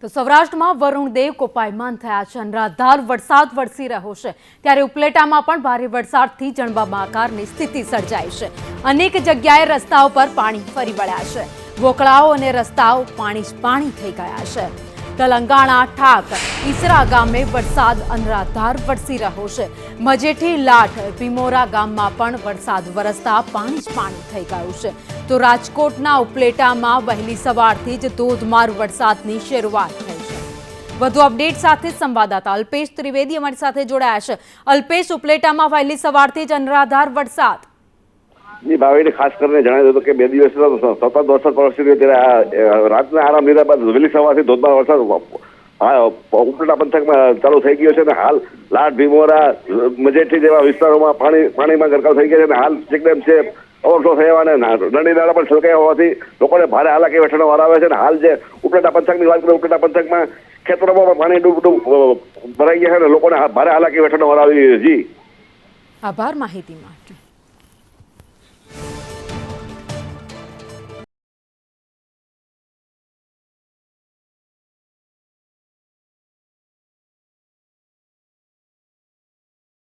તો સૌરાષ્ટ્રમાં વરુણ દેવ કોપાયમાન થયા છે. અનરાધાર વરસાદ વરસી રહ્યો છે. ત્યારે ઉપલેટામાં પણ ભારે વરસાદથી જળબંબાકારની સ્થિતિ સર્જાઈ છે. અનેક જગ્યાએ રસ્તાઓ પર પાણી ફરી વળ્યા છે. વોકળાઓ અને રસ્તાઓ પાણી જ પાણી થઈ ગયા છે. તેલંગાણા ઠાક. ઈસરા ગામે વરસાદ અનરાધાર વરસી રહ્યો છે. મજેઠી લાઠ ભીમોરા ગામમાં પણ વરસાદ વરસતા પાણી જ પાણી થઈ ગયું છે. તો રાજકોટના ઉપલેટામાં વહેલી સવારથી જ ધોધમાર વરસાદની શરૂઆત થઈ છે. વધુ અપડેટ સાથે સંવાદદાતા અલ્પેશ ત્રિવેદી અમારી સાથે જોડાયા છે. અલ્પેશ, ઉપલેટામાં વહેલી સવારથી જ અનરાધાર વરસાદ. જી ભાવિને ખાસ કરીને જણાવી દઉં કે બે દિવસ સતત વરસાદ પડશે ત્યારે રાતના આરામ લીધા બાદ વહેલી સવારથી ધોધમાર વરસાદ ઉપલેટા પંથકમાં ચાલુ થઈ ગયો છે અને હાલ લાટ, ભીમોરા, મજેઠી જેવા વિસ્તારોમાં પાણી, પાણીમાં ગરકાવ થઈ ગયા છે અને હાલ ચેકડેમ છે ઓવરફ્લો થયા અને નડી નાળા પણ છલકાયા હોવાથી લોકોને ભારે હાલાકી વેઠવાનો વાર આવે છે અને હાલ જે ઉપલેટા પંથકની વાત કરીએ ઉપલેટા પંથકમાં ખેતરોમાં પણ પાણી ડૂબ ભરાઈ ગયા છે અને લોકોને ભારે હાલાકી વેઠવાનો વાર આવી જી. આભાર માહિતી માટે.